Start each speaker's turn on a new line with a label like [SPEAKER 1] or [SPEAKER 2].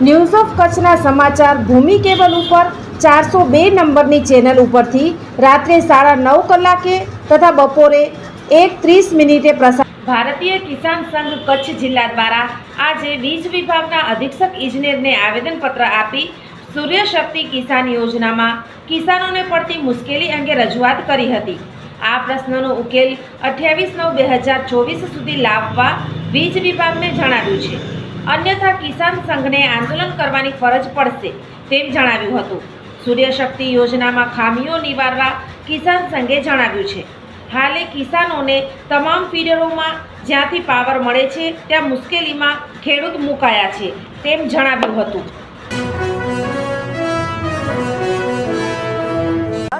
[SPEAKER 1] news of કચ્છના સમાચાર ભૂમિ cable ઉપર ચારસો બે નંબરની ચેનલ ઉપરથી રાત્રે સાડા નવ કલાકે તથા બપોરે એક ત્રીસ મિનિટે પ્રસાર ભારતીય કિસાન સંઘ કચ્છ જિલ્લા દ્વારા આજે વીજ વિભાગના અધિક્ષક ઇજનેરને આવેદનપત્ર આપી સૂર્યશક્તિ કિસાન યોજનામાં કિસાનોને પડતી મુશ્કેલી અંગે રજૂઆત કરી હતી. આ પ્રશ્નનો ઉકેલ અઠ્યાવીસ નવ બે હજાર ચોવીસ સુધી લાવવા વીજ વિભાગને જણાવ્યું છે. અન્યથા કિસાન સંઘને આંદોલન કરવાની ફરજ પડશે તેમ જણાવ્યું હતું. સૂર્યશક્તિ યોજનામાં ખામીઓ નિવારવા કિસાન સંઘે જણાવ્યું છે. હાલે કિસાનોને તમામ ફીડરોમાં જ્યાંથી પાવર મળે છે, ત્યાં મુશ્કેલીમાં ખેડૂત મુકાયા છે તેમ જણાવ્યું હતું.